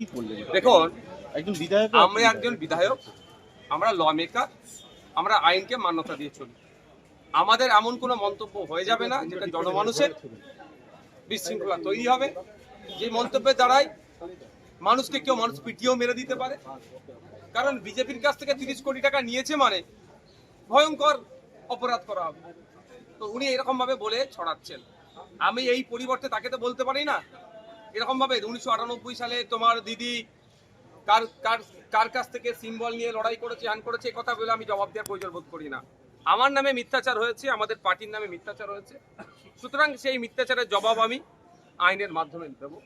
দেখুন একজন বিধায়ক আমরা একজন বিধায়ক আমরা ল মেকার আমরা আইনকে মান্যতা দিয়ে চলি। আমাদের এমন কোনো মন্তব্য হয়ে যাবে না যেটা জনমানুষের বিশৃঙ্খলা তৈরি হবে। যে মন্তব্যের দ্বারাই মানুষকে কেউ মানুষ পিটিয়েও মেরে দিতে পারে। কারণ বিজেপির কাছ থেকে তিরিশ কোটি টাকা নিয়েছে মানে ভয়ঙ্কর অপরাধ করা হবে। তো উনি এরকম ভাবে বলে ছড়াচ্ছেন। আমি এই পরিবর্তে তাকে তো বলতে পারি না। এরকম ভাবে উনিশশো আটানব্বই সালে তোমার দিদি কার কার কার কাছ থেকে সিম্বল নিয়ে লড়াই করেছে হ্যান করেছে, এ কথা বলে আমি জবাব দেওয়ার প্রয়োজন বোধ করি না। আমার নামে মিথ্যাচার হয়েছে, আমাদের পার্টির নামে মিথ্যাচার হয়েছে। সুতরাং সেই মিথ্যাচারের জবাব আমি আইনের মাধ্যমে দেবো।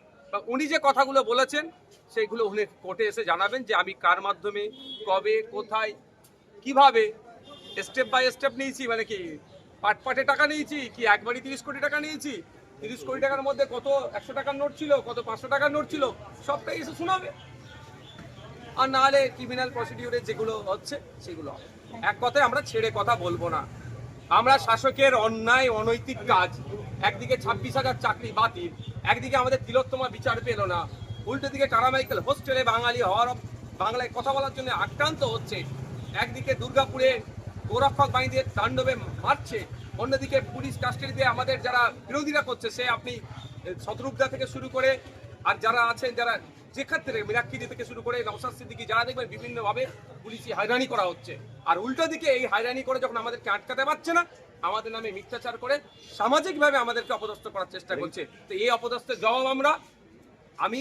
উনি যে কথাগুলো বলেছেন, সেইগুলো উনি কোর্টে এসে জানাবেন যে আমি কার মাধ্যমে, কবে, কোথায়, কীভাবে স্টেপ বাই স্টেপ নিয়েছি মানে কি, পাট পাটে টাকা নিয়েছি, কি একবারই তিরিশ কোটি টাকা নিয়েছি? তিরিশ কোটি টাকার মধ্যে কত একশো টাকার নোট ছিল, কত পাঁচশো টাকার নোট ছিল, সবটাই এসে শোনাবে। আর না হলে ক্রিমিনাল প্রসিডিউরে যেগুলো হচ্ছে, সেগুলো এক কথায় আমরা ছেড়ে কথা বলব না। আমরা শাসকের অন্যায়, অনৈতিক কাজ, একদিকে ছাব্বিশ হাজার চাকরি বাতিল, একদিকে আমাদের তিলোত্তমা বিচার পেল না। উল্টো দিকে টারামাইকেল হোস্টেলে বাঙালি হওয়ার বাংলায় কথা বলার জন্য আক্রান্ত হচ্ছে। একদিকে দুর্গাপুরে গোরক্ষক বাহিনীদের তাণ্ডবে মারছে। অন্যদিকে পুলিশ কাস্টাডিতে আমাদের যারা বিরোধীরা করছে সে আপনি শত্রুপদা থেকে শুরু করে আর যারা আছেন যারা যেখান থেকে মিরাক্ষিরি থেকে শুরু করে নওসাদ সিদ্দিকি যারা দেখবেন বিভিন্নভাবে পুলিশি হয়রানি করা হচ্ছে। আর উল্টো দিকে এই হয়রানি করে যখন আমাদেরকে আটকাতে পারছে না আমাদের নামে মিথ্যাচার করে সামাজিকভাবে আমাদেরকে অপদস্থ করার চেষ্টা করছে। তো এই অপদস্থের জবাব আমরা আমি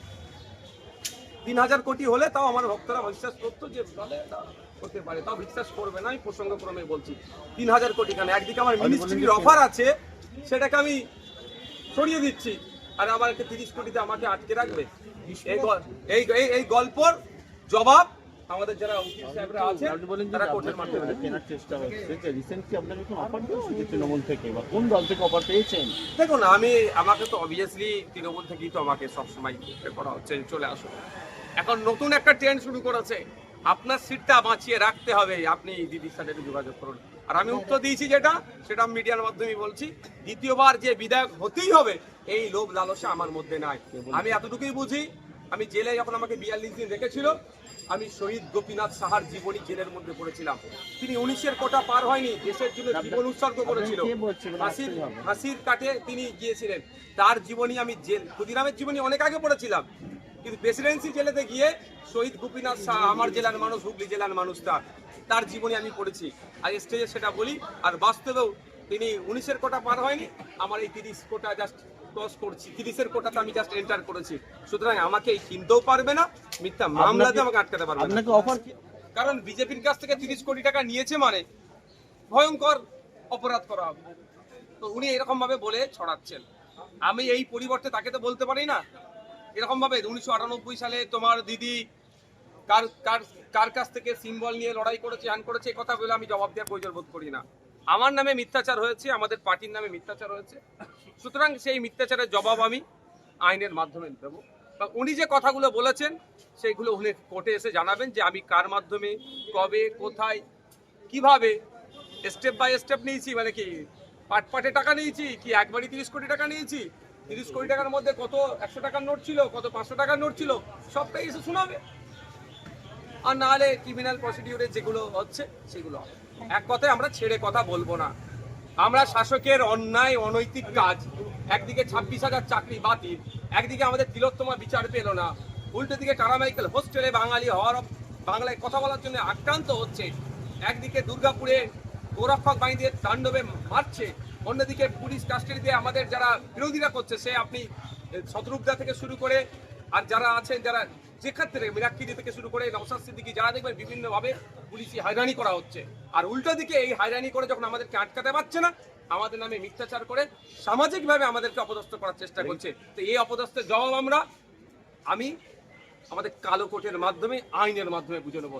তিন হাজার কোটি হলে তাও আমার ভক্তরা বিশ্বাস করতো যে হতে পারে। তাও বিশ্বাস করবে না আমি প্রসঙ্গক্রমে বলছি। তিন হাজার কোটি কেন? একদিকে আমার মিনিস্ট্রির অফার আছে সেটাকে আমি সরিয়ে দিচ্ছি। আর আমাকে তিরিশ কোটিতে আমাকে আটকে রাখবে। এই এই গল্পর জবাব আমাদের যারা উকিল সাহেবরা আছেন আপনি বলেন যে তারা কোর্টের মাধ্যমে। কেনার চেষ্টা হচ্ছে যে রিসেন্টলি আপনাকে কোনো অফার হয়েছে তৃণমূল থেকে বা কোন দল থেকে অফার পেয়েছেন? দেখুন আমি আমাকে তো অবভিয়াসলি তৃণমূল থেকেই তো আমাকে সবসময় করা হচ্ছে চলে আসো এখন নতুন একটা ট্রেন্ড শুরু করেছে। আপনার সিটটা বাঁচিয়ে রাখতে হবে। আপনি দিদির সাথে একটু যোগাযোগ করুন। আর আমি উত্তর দিয়েছি যেটা সেটা আমি মিডিয়ার মাধ্যমে বলছি। দ্বিতীয়বার যে বিধায়ক হতেই হবে এই লোভ লালসা আমার মধ্যে নাই। আমি এতটুকুই বুঝি আমি জেলে যখন আমাকে বিয়াল্লিশ দিন রেখেছিল আমি শহীদ গোপীনাথ সাহার জীবনী জেলের মধ্যে পড়েছিলাম। তিনি উনিশের কোটা পার হয়নি দেশের জন্য জীবন উৎসর্গ করেছিল। হাসির। ফাঁসির কাটে তিনি গিয়েছিলেন। তার জীবনী আমি জেল ক্ষুদিরামের জীবনী অনেক আগে পড়েছিলাম। কিন্তু প্রেসিডেন্সি জেলেতে গিয়ে শহীদ গোপীনাথ শাহ আমার জেলার মানুষ হুগলি জেলার মানুষ তার তার জীবনী আমি পড়েছি। আর স্টেজে সেটা বলি আর বাস্তবেও তিনি উনিশের কোটা পার হয়নি আমার এই তিরিশ কোটা জাস্ট ক্রস করছি। তিরিশের কোটাতে আমি জাস্ট এন্টার করেছি। সুতরাং আমাকে এই কিনতেও পারবে না মিথ্যা মামলাতে আমাকে আটকাতে পারবে না। আপনাকে অফার কারণ বিজেপির কাছ থেকে তিরিশ কোটি টাকা নিয়েছে মানে ভয়ঙ্কর অপরাধ করা হবে। তো উনি এরকম ভাবে বলে ছড়াচ্ছেন। আমি এই পরিবর্তে তাকে তো বলতে পারি না এরকম ভাবে উনিশশো আটানব্বই সালে তোমার দিদি কার কার কার কাছ থেকে সিম্বল নিয়ে লড়াই করেছে হ্যান করেছে, এই কথা বলে আমি জবাব দেওয়ার প্রয়োজন বোধ করি না। আমার নামে মিথ্যাচার হয়েছে, আমাদের পার্টির নামে মিথ্যাচার হয়েছে। সুতরাং সেই মিথ্যাচারের জবাব আমি আইনের মাধ্যমে দেবো। উনি যে কথাগুলো বলেছেন, সেইগুলো উনি কোর্টে এসে জানাবেন যে আমি কার মাধ্যমে, কবে, কোথায়, কীভাবে স্টেপ বাই স্টেপ নিয়েছি মানে কি, পাট পাটে টাকা নিয়েছি, কি একবারই তিরিশ কোটি টাকা নিয়েছি? তিরিশ কোটি টাকার মধ্যে কত একশো টাকার নোট ছিল, কত পাঁচশো টাকার নোট ছিল, সবটাই এসে শোনাবে। আর নাহলে ক্রিমিনাল প্রসিডিউরে যেগুলো হচ্ছে, সেগুলো এক কথায় আমরা ছেড়ে কথা বলব না। আমরা শাসকের অন্যায়, অনৈতিক কাজ, একদিকে ছাব্বিশ হাজার চাকরি বাতিল, একদিকে আমাদের তিলোত্তমা বিচার পেল না। উল্টো দিকে টারামাইকেল হোস্টেলে বাঙালি হওয়ার বাংলায় কথা বলার জন্য আক্রান্ত হচ্ছে। একদিকে দুর্গাপুরে গোরক্ষক বাহিনীদের তাণ্ডবে মারছে। অন্যদিকে পুলিশ কাস্টাডিতে আমাদের যারা বিরোধীরা করছে সে আপনি শত্রুপদা থেকে শুরু করে আর যারা আছেন যারা যেখান থেকে মিরাক্কিরি থেকে শুরু করে নওসাদ সিদ্দিকি যারা দেখবেন বিভিন্নভাবে পুলিশি হয়রানি করা হচ্ছে। আর উল্টো দিকে এই হয়রানি করে যখন আমাদেরকে আটকাতে পারছে না আমাদের নামে মিথ্যাচার করে সামাজিকভাবে আমাদেরকে অপদস্থ করার চেষ্টা করছে। তো এই অপদস্থের জবাব আমরা আমি আমাদের কালো কোটের মাধ্যমে আইনের মাধ্যমে বুঝে নেব।